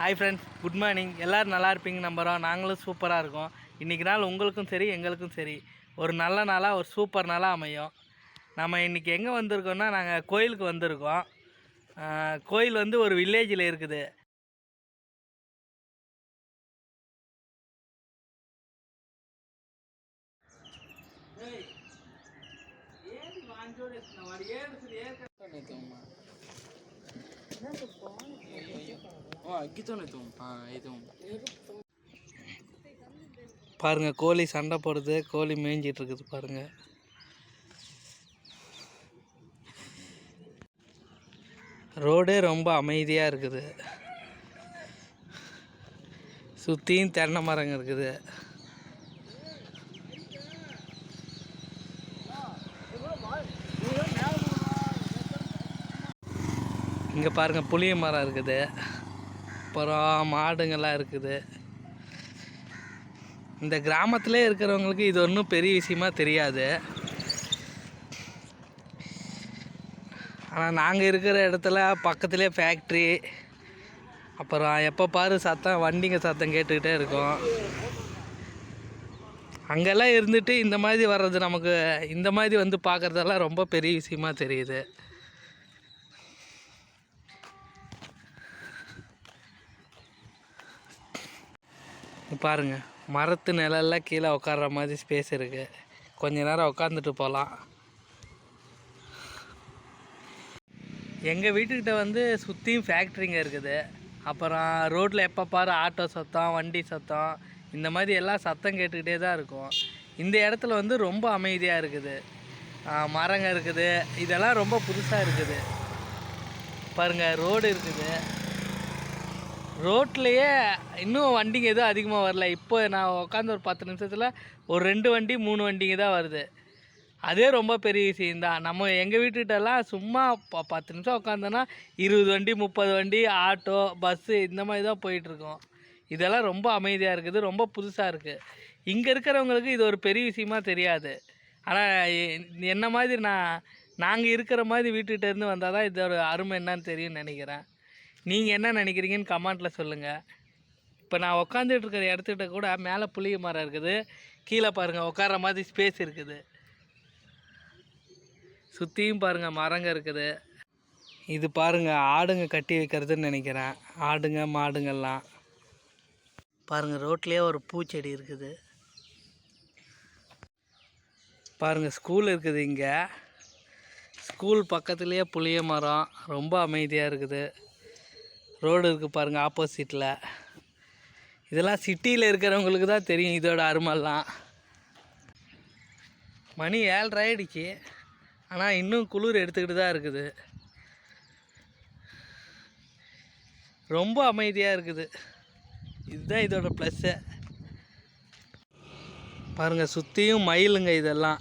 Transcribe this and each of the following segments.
Hi friends good morning எல்லோரும் நல்லா இருப்பீங்க நம்புகிறோம் நாங்களும் சூப்பராக இருக்கோம். இன்றைக்கி நாள் உங்களுக்கும் சரி எங்களுக்கும் சரி. ஒரு நல்ல நாளாக ஒரு சூப்பர் நாளாக அமையும். நம்ம இன்றைக்கி எங்கே வந்திருக்கோம்னா நாங்கள் கோயிலுக்கு வந்திருக்கோம். கோயில் வந்து ஒரு வில்லேஜில் இருக்குது. பாருங்க கோழி சண்டை போடுது கோழி மேய்ஞ்சிட்டு இருக்குது பாருங்க. ரோடே ரொம்ப அமைதியாக இருக்குது. சுற்றியும் தென்னை மரங்க இருக்குது. இங்கே பாருங்கள் புளிய மரம் இருக்குது. அப்புறம் மாடுங்கள்லாம் இருக்குது. இந்த கிராமத்திலே இருக்கிறவங்களுக்கு இது ஒன்றும் பெரிய விஷயமா தெரியாது. ஆனால் நாங்கள் இருக்கிற இடத்துல பக்கத்துலேயே ஃபேக்ட்ரி அப்புறம் எப்போ பாரு சத்தம் வண்டிங்க சத்தம் கேட்டுக்கிட்டே இருக்கும். அங்கெல்லாம் இருந்துட்டு இந்த மாதிரி வர்றது நமக்கு இந்த மாதிரி வந்து பார்க்குறதெல்லாம் ரொம்ப பெரிய விஷயமா தெரியுது. பாருங்க. மரத்து நிழல்ல கீழே உட்கார்ற மாதிரி ஸ்பேஸ் இருக்கு. கொஞ்ச நேரம் உட்காந்துட்டு போகலாம் எங்கள் வீட்டுக்கிட்ட வந்து சுற்றியும் ஃபேக்ட்ரிங்க இருக்குது. அப்புறம் ரோட்டில் எப்போ பாரு ஆட்டோ சத்தம் வண்டி சத்தம் இந்த மாதிரி எல்லாம் சத்தம் கேட்டுக்கிட்டே தான் இருக்கும். இந்த இடத்துல வந்து ரொம்ப அமைதியாக இருக்குது. மரங்கள் மரங்க இருக்குது. இதெல்லாம் ரொம்ப புதுசாக இருக்குது. பாருங்கள் ரோடு இருக்குது. ரோட்லேயே இன்னும் வண்டிங்க எதுவும் அதிகமாக வரல. இப்போ நான் உட்காந்து ஒரு பத்து நிமிஷத்தில் ஒரு ரெண்டு வண்டி மூணு வண்டிங்க தான் வருது. அதே ரொம்ப பெரிய விஷயம் தான். நம்ம எங்கள் வீட்டுக்கிட்டலாம் சும்மா ப பத்து நிமிஷம் உட்காந்தோன்னா இருபது வண்டி முப்பது வண்டி ஆட்டோ பஸ்ஸு இந்த மாதிரி தான் போயிட்டுருக்கோம். இதெல்லாம் ரொம்ப அமைதியாக இருக்குது. ரொம்ப புதுசாக இருக்குது இங்கே இருக்கிறவங்களுக்கு இது ஒரு பெரிய விஷயமா தெரியாது. ஆனால் என்ன மாதிரி நான் நாங்கள் இருக்கிற மாதிரி வீட்டுக்கிட்டேருந்து வந்தால் தான் இதோட அருமை என்னன்னு தெரியும்னு நினைக்கிறேன். நீங்கள் என்ன நினைக்கிறீங்கன்னு கமெண்ட்டில் சொல்லுங்கள் இப்போ நான் உட்காந்துட்டு இருக்கிற இடத்துக்கிட்ட கூட மேலே புளிய மரம் இருக்குது. கீழே பாருங்கள் உட்கார்ற மாதிரி ஸ்பேஸ் இருக்குது. சுற்றியும் பாருங்கள் மரங்க இருக்குது. இது பாருங்கள் ஆடுங்க கட்டி வைக்கிறதுன்னு நினைக்கிறேன். ஆடுங்க மாடுங்கள்லாம். பாருங்கள் ரோட்லேயே ஒரு பூச்செடி இருக்குது. பாருங்கள் ஸ்கூல் இருக்குது இங்கே. ஸ்கூல் பக்கத்துலேயே புளிய மரம். ரொம்ப அமைதியாக இருக்குது. ரோடு இருக்குது பாருங்கள் ஆப்போசிட்டில் இதெல்லாம் சிட்டியில் இருக்கிறவங்களுக்கு தான் தெரியும் இதோட அருமெல்லாம். மணி ஏழ்ரை ஆயிடுச்சு. ஆனால் இன்னும் குளிர் எடுத்துக்கிட்டு தான் இருக்குது. ரொம்ப அமைதியாக இருக்குது. இதுதான் இதோட ப்ளஸ்ஸு பாருங்கள் சுற்றியும் மயிலுங்க இதெல்லாம்.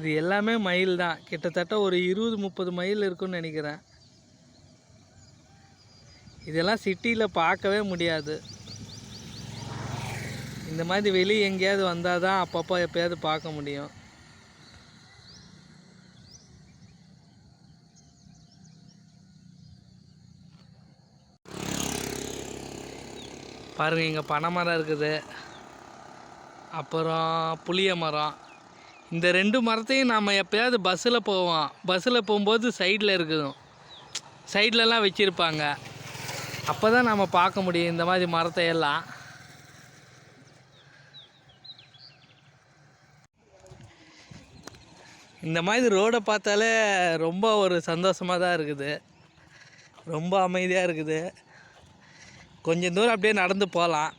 இது எல்லாமே மயில் தான். கிட்டத்தட்ட ஒரு இருபது முப்பது மைல் இருக்கும்னு நினைக்கிறேன். இதெல்லாம் சிட்டியில் பார்க்கவே முடியாது. இந்த மாதிரி வெளியே எங்கேயாவது வந்தால் தான் அப்பப்போ எப்போயாவது பார்க்க முடியும். பாருங்கள் இங்கே பனை மரம் இருக்குது. அப்புறம் புளிய மரம். இந்த ரெண்டு மரத்தையும் நாம் எப்போயாவது பஸ்ஸில் போவோம். பஸ்ஸில் போகும்போது சைடில் இருக்குதும் சைட்லலாம் வச்சுருப்பாங்க. அப்போ தான் நம்ம பார்க்க முடியும் இந்த மாதிரி மரத்தை எல்லாம். இந்த மாதிரி ரோடை பார்த்தாலே ரொம்ப ஒரு சந்தோஷமாக தான் இருக்குது. ரொம்ப அமைதியாக இருக்குது. கொஞ்சம் தூரம் அப்படியே நடந்து போகலாம்.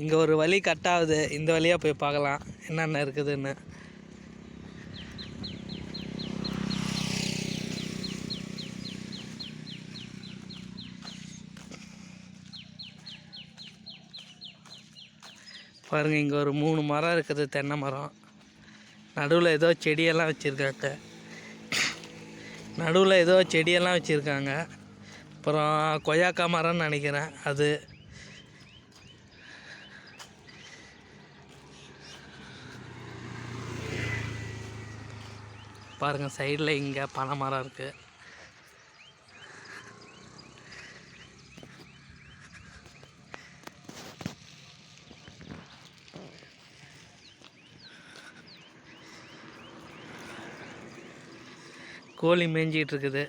இங்கே ஒரு வழி கட் ஆகுது. இந்த வழியாக போய் பார்க்கலாம். என்னென்ன இருக்குதுன்னு. பாருங்கள் இங்கே ஒரு மூணு மரம் இருக்குது தென்னை மரம். நடுவில் ஏதோ செடியெல்லாம் வச்சுருக்காங்க. நடுவில் ஏதோ செடியெல்லாம் வச்சுருக்காங்க. அப்புறம் கொய்யாக்கா மரம்னு நினைக்கிறேன் அது. பாருங்கள் சைடில் இங்கே பனை மரம் இருக்குது கோழி மேய்ஞ்சிக்கிட்டு இருக்குது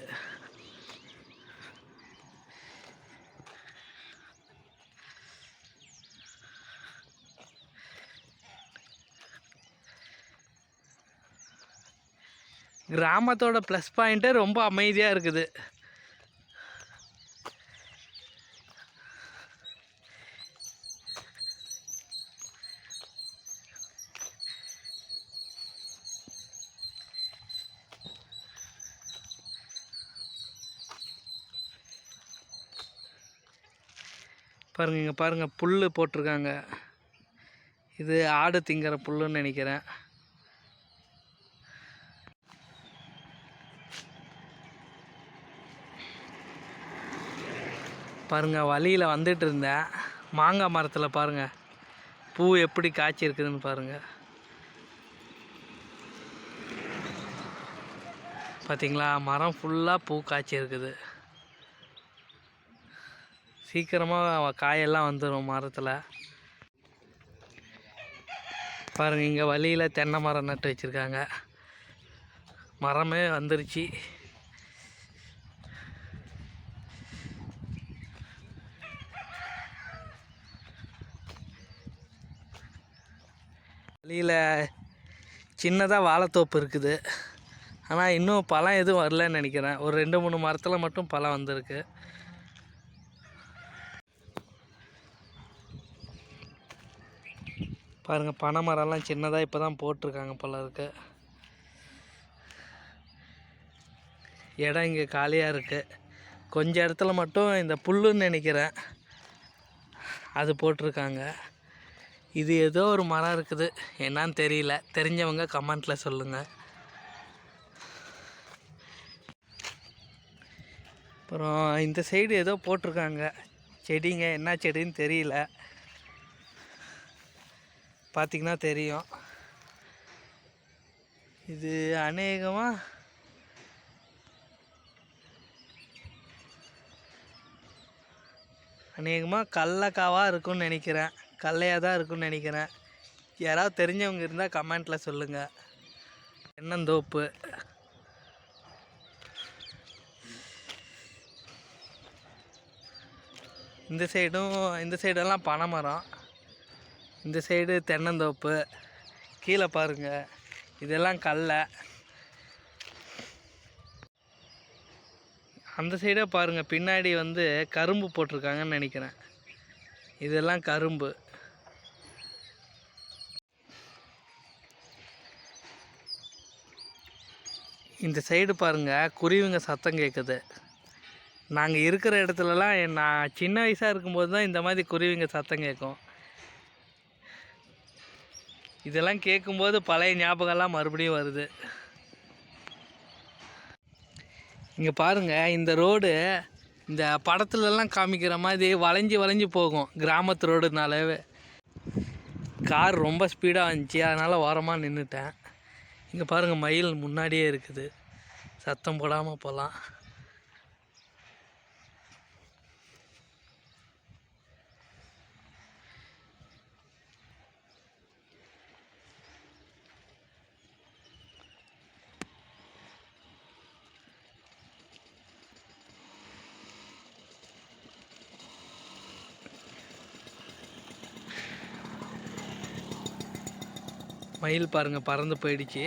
கிராமத்தோட ப்ளஸ் பாயிண்ட்டே ரொம்ப அமைதியாக இருக்குது. பாருங்க இங்கே பாருங்கள் புல் போட்டிருக்காங்க. இது ஆடு திங்கிற புல்லுன்னு நினைக்கிறேன். பாருங்க வழியில் வந்துட்டு இருந்தேன் மாங்காய் மரத்தில் பாருங்கள் பூ எப்படி காய்ச்சிருக்குதுன்னு பாருங்கள் பாருங்க. மரம் ஃபுல்லாக பூ காய்ச்சிருக்குது சீக்கிரமாக காயெல்லாம் வந்துடும் மரத்தில். பாருங்கள் இங்கே வழியில் தென்னை மரம் நட்டு வச்சுருக்காங்க. மரமே வந்துருச்சு. வழியில் சின்னதாக வாழைத்தோப்பு இருக்குது. ஆனால் இன்னும் பழம் எதுவும் வரலன்னு நினைக்கிறேன். ஒரு ரெண்டு மூணு மரத்தில் மட்டும் பழம் வந்திருக்கு. பாருங்கள் பனை மரம்லாம் சின்னதாக இப்போ தான் போட்டிருக்காங்க போல இருக்கு. இடம் இங்கே காலியாக இருக்குது கொஞ்சம் இடத்துல மட்டும் இந்த புல்லுன்னு நினைக்கிறேன். அது போட்டிருக்காங்க. இது ஏதோ ஒரு மரம் இருக்குது. என்னான்னு தெரியல. தெரிஞ்சவங்க கமெண்ட்டில் சொல்லுங்கள் அப்புறம் இந்த சைடு ஏதோ போட்டிருக்காங்க. செடிங்க என்ன செடின்னு தெரியல. பார்த்திங்கன்னா தெரியும். இது அநேகமாக அநேகமாக கல்லக்காவாக இருக்கும்னு நினைக்கிறேன். கல்லையாக தான் இருக்கும்னு நினைக்கிறேன். யாராவது தெரிஞ்சவங்க இருந்தால் கமெண்ட்டில் சொல்லுங்கள் தென்னந்தோப்பு இந்த சைடும் இந்த சைடெல்லாம் பனை மரம் இந்த சைடு தென்னந்தோப்பு கீழே பாருங்கள் இதெல்லாம் கடலை அந்த சைடே பாருங்கள் பின்னாடி வந்து கரும்பு போட்டிருக்காங்கன்னு நினைக்கிறேன். இதெல்லாம் கரும்பு. இந்த சைடு பாருங்கள் குருவிங்க சத்தம் கேட்குது நாங்கள் இருக்கிற இடத்துலலாம் நான் சின்ன வயசாக இருக்கும்போது தான் இந்த மாதிரி குருவிங்க சத்தம் கேட்கும் இதெல்லாம் கேட்கும்போது பழைய ஞாபகம்லாம் மறுபடியும் வருது. இங்கே பாருங்கள் இந்த ரோடு இந்த படத்துலலாம் காமிக்கிற மாதிரி வளைஞ்சி வளைஞ்சி போகும் கிராமத்து ரோடுனாலவே. கார் ரொம்ப ஸ்பீடாக வந்துச்சு அதனால் ஓரமாக நின்றுட்டேன் இங்கே பாருங்கள் மயில் முன்னாடியே இருக்குது. சத்தம் போடாமல் போகலாம். மயில் பாருங்க பறந்து போயிடுச்சு.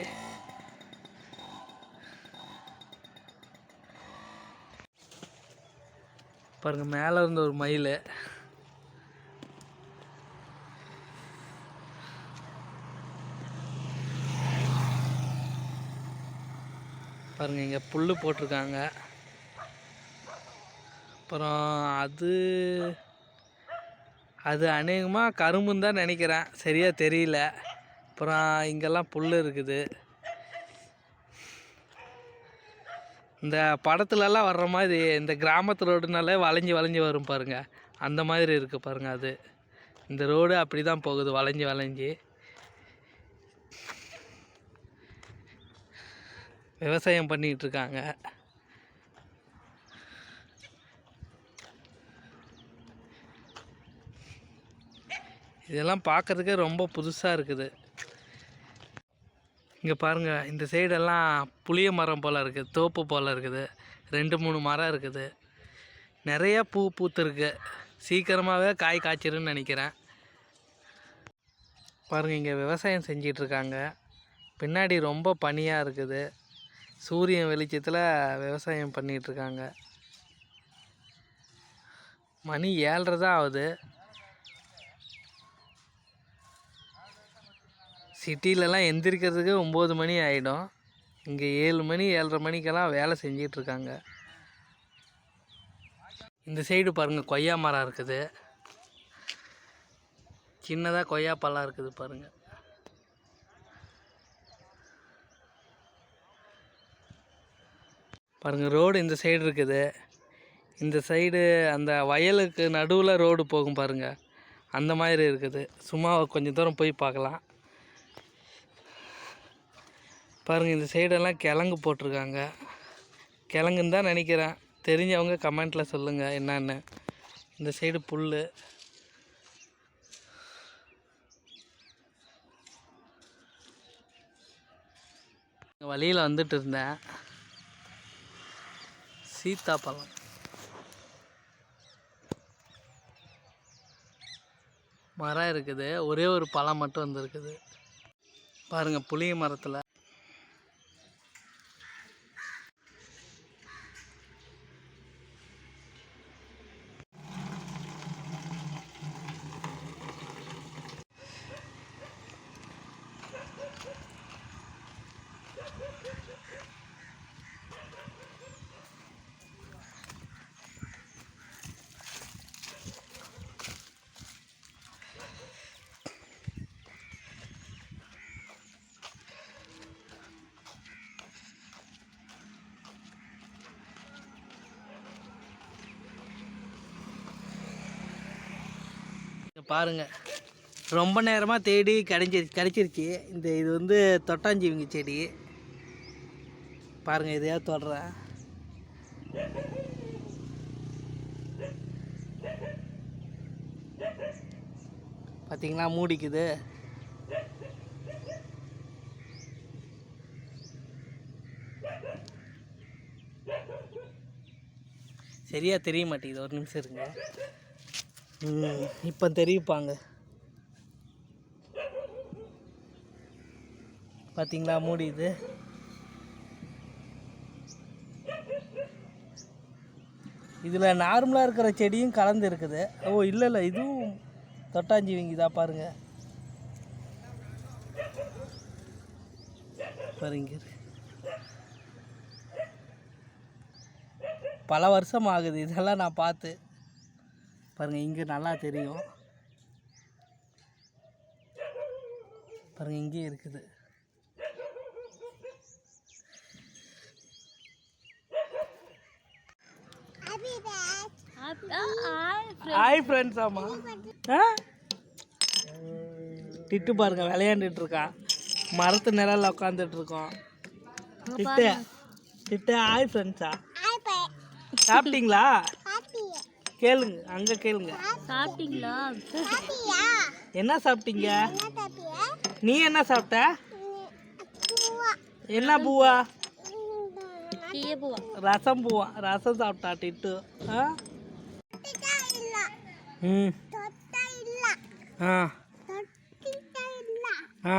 பாருங்க மேலே இருந்த ஒரு மயில். பாருங்க இங்கே புல் போட்டிருக்காங்க. அப்புறம் அது அது அநேகமாக கரும்புன்னு தான் நினைக்கிறேன். சரியாக தெரியல. அப்புறம் இங்கெல்லாம் புல் இருக்குது. இந்த படத்துலலாம் வர்ற மாதிரி இந்த கிராமத்து ரோடுனாலே வளைஞ்சி வளைஞ்சி வரும் பாருங்க. அந்த மாதிரி இருக்குது பாருங்கள் அது. இந்த ரோடு அப்படி தான் போகுது வளைஞ்சி வளைஞ்சி. விவசாயம் பண்ணிக்கிட்டு இருக்காங்க. இதெல்லாம் பார்க்கறதுக்கே ரொம்ப புதுசாக இருக்குது. இங்கே பாருங்கள் இந்த சைடெல்லாம் புளிய மரம் போல் இருக்குது தோப்பு போல் இருக்குது ரெண்டு மூணு மரம் இருக்குது. நிறைய பூ பூத்துருக்கு. சீக்கிரமாகவே காய் காய்ச்சிருன்னு நினைக்கிறேன். பாருங்கள் இங்கே விவசாயம் செஞ்சிட்ருக்காங்க பின்னாடி ரொம்ப பனியாக இருக்குது. சூரியன் வெளிச்சத்தில் விவசாயம் பண்ணிகிட்ருக்காங்க மணி ஏழ்ரை தான் ஆகுது. சிட்டிலலாம் எந்திரிக்கிறதுக்கு ஒம்பது மணி ஆகிடும் இங்கே ஏழு மணி ஏழரை மணிக்கெல்லாம் வேலை செஞ்சிகிட்ருக்காங்க இந்த சைடு பாருங்கள் கொய்யா மரம் இருக்குது. சின்னதாக கொய்யா பழம் இருக்குது பாருங்கள் பாருங்கள் ரோடு இந்த சைடு இருக்குது. இந்த சைடு அந்த வயலுக்கு நடுவில் ரோடு போகும் பாருங்கள் அந்த மாதிரி இருக்குது. சும்மா கொஞ்சம் தூரம் போய் பார்க்கலாம். பாருங்கள் இந்த சைடெல்லாம் கிழங்கு போட்டிருக்காங்க. கிழங்குன்னு தான் நினைக்கிறேன். தெரிஞ்சவங்க கமெண்ட்டில் சொல்லுங்கள் என்னென்னு. இந்த சைடு புல் வழியில் வந்துட்டு இருந்தேன். சீத்தாப்பழம். மரம் இருக்குது ஒரே ஒரு பழம் மட்டும் வந்திருக்குது பாருங்கள் புளிய மரத்தில். பாருங்கள் பாருங்க. ரொம்ப நேரமாக தேடி கிடைஞ்சி கிடைச்சிருச்சு இந்த இது வந்து தொட்டாஞ்சிவிங்க செடி. பாருங்கள் இதையாவது தொடுறேன். பார்த்தீங்களா மூடிக்குது. சரியாக தெரிய மாட்டேங்குது. ஒரு நிமிஷம் இருங்க. இப்போ தெரிவிப்பாங்க பார்த்தீங்களா மூடிது இதில் நார்மலாக இருக்கிற செடியும் கலந்து இருக்குது. ஓ இல்லை இல்லை இதுவும் தொட்டாஞ்சிவிங்க பாருங்கள் பாருங்க. பாருங்க பல வருஷம் ஆகுது இதெல்லாம் நான் பார்த்து. பாருங்கள் இங்கே நல்லா தெரியும். பாருங்கள் இங்கேயும் இருக்குது. ஹாய் ஃப்ரெண்ட்ஸ் ஆமா. ஆ? டிட்டு பாருங்க விளையாண்டுட்டு இருக்கான். மரத்து நிழல்ல உட்காந்துட்டு இருக்கோம் டிட்டு டிட்டு ஹாய் ஃப்ரெண்ட்ஸா சாப்பிட்டீங்களா? கேளுங்க அங்க கேளுங்க. சாப்பிட்டீங்களா? என்ன சாப்பிட்டீங்க? நீ என்ன சாப்பிட்ட? என்ன பூவா? ரசம் பூவா. ரசம் சாப்பிட்டா டிட்டு ஆ? ம். ஆ. ஆ.